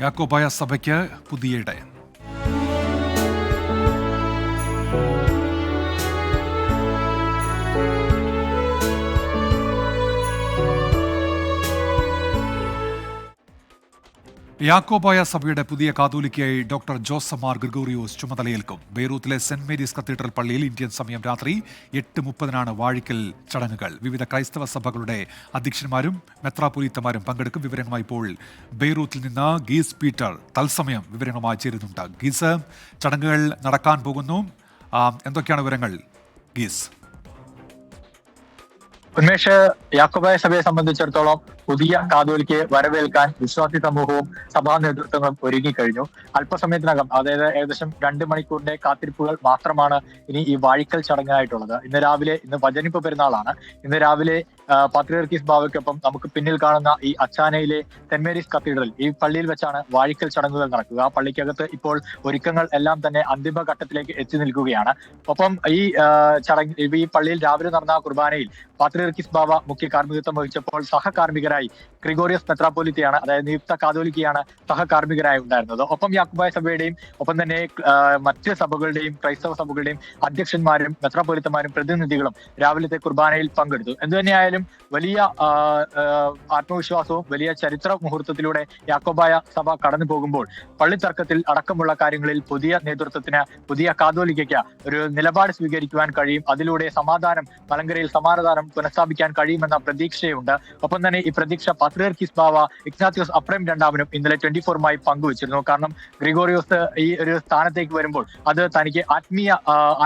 യാക്കോബായ സഭയ്ക്ക് പുതിയ ഇടയൻ. യാക്കോബായ സഭയുടെ പുതിയ കാതോലിക്കയായി ഡോക്ടർ ജോസഫ് മാർ ഗ്രിഗോറിയോസ് ചുമതലയേൽക്കും. ബെയ്റൂത്തിലെ സെന്റ് മേരീസ് കത്തീഡ്രൽ പള്ളിയിൽ ഇന്ത്യൻ സമയം രാത്രി എട്ട് മുപ്പതിനാണ് വാഴിക്കൽ ചടങ്ങുകൾ. വിവിധ ക്രൈസ്തവ സഭകളുടെ അധ്യക്ഷന്മാരും മെത്രാപൊലീത്തമാരും പങ്കെടുക്കും. വിവരങ്ങളുമായി ഇപ്പോൾ ബെയ്റൂത്തിൽ നിന്ന് ഗീസ് പീറ്റർ തത്സമയം വിവരങ്ങളുമായി ചേരുന്നുണ്ട്. ഗീസ് ചടങ്ങുകൾ നടക്കാൻ പോകുന്നു. എന്തൊക്കെയാണ് വിവരങ്ങൾ? ഗീസ്. ഉന്മേഷ് യാക്കോബായ സഭയെ സംബന്ധിച്ചിടത്തോളം പുതിയ കാതോലിക്ക് വരവേൽക്കാൻ വിശ്വാസി സമൂഹവും സഭാ നേതൃത്വങ്ങളും ഒരുങ്ങിക്കഴിഞ്ഞു. അല്പസമയത്തിനകം അതായത് ഏകദേശം രണ്ട് മണിക്കൂറിന്റെ കാത്തിരിപ്പുകൾ മാത്രമാണ് ഇനി ഈ വാഴിക്കൽ ചടങ്ങായിട്ടുള്ളത്. ഇന്ന് രാവിലെ ഇന്ന് വചനിപ്പ് പെരുന്നാളാണ്. ഇന്ന് രാവിലെ പാത്രിയർക്കീസ് ബാവയ്ക്കൊപ്പം നമുക്ക് പിന്നിൽ കാണുന്ന ഈ അച്ചാനയിലെ സെന്റ് മേരീസ് കത്തീഡ്രൽ ഈ പള്ളിയിൽ വെച്ചാണ് വാഴിക്കൽ ചടങ്ങുകൾ നടക്കുക. ആ പള്ളിക്കകത്ത് ഇപ്പോൾ ഒരുക്കങ്ങൾ എല്ലാം തന്നെ അന്തിമഘട്ടത്തിലേക്ക് എത്തി നിൽക്കുകയാണ്. ഒപ്പം ഈ ചടങ്ങ് ഈ പള്ളിയിൽ രാവിലെ നടന്ന കുർബാനയിൽ പാത്രിയർക്കിസ് ബാബ മുഖ്യ കാർമ്മികത്വം വഹിച്ചപ്പോൾ സഹകാർമ്മികരായി ഗ്രിഗോറിയസ് മെത്രാപ്പോലിത്തയാണ് അതായത് നിയുക്ത കാതോലിക്കയാണ് സഹകാർമ്മികരായി ഉണ്ടായിരുന്നത്. ഒപ്പം യാക്കുബായ സഭയുടെയും ഒപ്പം തന്നെ മറ്റ് സഭകളുടെയും ക്രൈസ്തവ സഭകളുടെയും അധ്യക്ഷന്മാരും മെത്രാപോലിത്തമാരും പ്രതിനിധികളും രാവിലത്തെ കുർബാനയിൽ പങ്കെടുത്തു. എന്തുതന്നെയായാലും വലിയ ആത്മവിശ്വാസവും വലിയ ചരിത്ര മുഹൂർത്തത്തിലൂടെ യാക്കോബായ സഭ കടന്നു പോകുമ്പോൾ പള്ളിത്തർക്കത്തിൽ അടക്കമുള്ള കാര്യങ്ങളിൽ പുതിയ നേതൃത്വത്തിന് പുതിയ കാതോലിക്കയ്ക്ക് ഒരു നിലപാട് സ്വീകരിക്കുവാൻ കഴിയും. അതിലൂടെ സമാധാനം മലങ്കരയിൽ സമാധാനം പുനഃസ്ഥാപിക്കാൻ കഴിയുമെന്ന പ്രതീക്ഷയുണ്ട്. ഒപ്പം തന്നെ ഈ പ്രതീക്ഷ പത്രിയർക്കിസ് ബാവ ഇഗ്നാത്യോസ് അപ്രേം രണ്ടാമനും ഇന്നലെ ട്വന്റി ഫോറുമായി പങ്കുവച്ചിരുന്നു. കാരണം ഗ്രിഗോറിയോസ് ഈ ഒരു സ്ഥാനത്തേക്ക് വരുമ്പോൾ അത് തനിക്ക് ആത്മീയ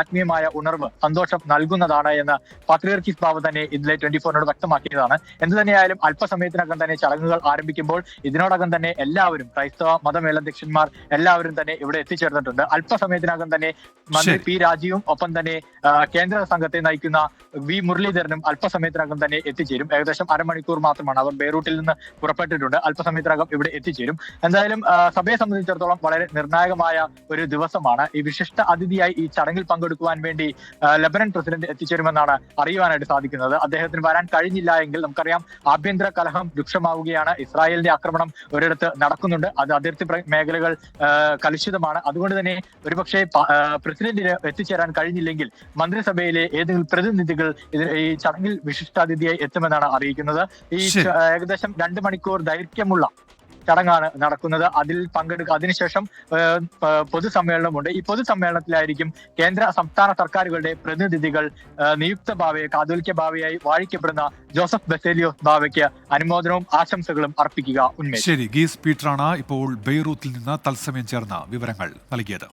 ആത്മീയമായ ഉണർവ് സന്തോഷം നൽകുന്നതാണ് എന്ന് പത്രിയർക്കിസ് ബാവ തന്നെ ഇന്നലെ ട്വന്റി ഫോറിനോട് വ്യക്തമാക്കിയതാണ്. എന്ത് തന്നെയായാലും അല്പസമയത്തിനകം തന്നെ ചടങ്ങുകൾ ആരംഭിക്കുമ്പോൾ ഇതിനോടകം തന്നെ എല്ലാവരും ക്രൈസ്തവ മതമേലധ്യക്ഷന്മാർ എല്ലാവരും തന്നെ ഇവിടെ എത്തിച്ചേർന്നിട്ടുണ്ട്. അല്പസമയത്തിനകം തന്നെ മന്ത്രി. പി രാജീവും ഒപ്പം തന്നെ കേന്ദ്ര സംഘത്തെ നയിക്കുന്ന വി മുരളീധരനും അല്പസമയത്തിനകം തന്നെ എത്തിച്ചേരും. ഏകദേശം അരമണിക്കൂർ മാത്രമാണ് അവർ ബെയ്റൂട്ടിൽ നിന്ന് പുറപ്പെട്ടിട്ടുണ്ട്. അല്പസമയത്തിനകം ഇവിടെ എത്തിച്ചേരും. എന്തായാലും സഭയെ സംബന്ധിച്ചിടത്തോളം വളരെ നിർണായകമായ ഒരു ദിവസമാണ്. ഈ വിശിഷ്ട അതിഥിയായി ഈ ചടങ്ങിൽ പങ്കെടുക്കുവാൻ വേണ്ടി ലബനൻ പ്രസിഡന്റ് എത്തിച്ചേരുമെന്നാണ് അറിയുവാനായിട്ട് സാധിക്കുന്നത്. അദ്ദേഹത്തിന് വരാൻ കഴിഞ്ഞില്ല എങ്കിൽ നമുക്കറിയാം ആഭ്യന്തര കലഹം രൂക്ഷമാവുകയാണ്. ഇസ്രായേലിന്റെ ആക്രമണം ഒരിടത്ത് നടക്കുന്നുണ്ട്. അത് അതിർത്തി മേഖലകൾ കലുഷിതമാണ്. അതുകൊണ്ട് തന്നെ ഒരുപക്ഷെ പ്രസിഡന്റിന് എത്തിച്ചേരാൻ കഴിഞ്ഞില്ലെങ്കിൽ മന്ത്രിസഭയിലെ ഏതെങ്കിലും പ്രതിനിധികൾ ഈ ചടങ്ങിൽ വിശിഷ്ടാതിഥിയായി എത്തുമെന്നാണ് അറിയിക്കുന്നത്. ഈ ഏകദേശം രണ്ട് മണിക്കൂർ ദൈർഘ്യമുള്ള ചടങ്ങാണ് നടക്കുന്നത്. അതിൽ പങ്കെടുക്കുക അതിനുശേഷം പൊതുസമ്മേളനമുണ്ട്. ഈ പൊതുസമ്മേളനത്തിലായിരിക്കും കേന്ദ്ര സംസ്ഥാന സർക്കാരുകളുടെ പ്രതിനിധികൾ നിയുക്ത ഭാവയെ കാതോലിക്ക ഭാവയായി വാഴിക്കപ്പെടുന്ന ജോസഫ് ബസേലിയോസ് ഭാവയ്ക്ക് അനുമോദനവും ആശംസകളും അർപ്പിക്കുക ഉന്മേഷ്. ശരി ഗീസ് പീറ്ററാണ് ഇപ്പോൾ ബെയ്റൂത്തിൽ നിന്ന് തത്സമയം ചേർന്ന വിവരങ്ങൾ നൽകിയത്.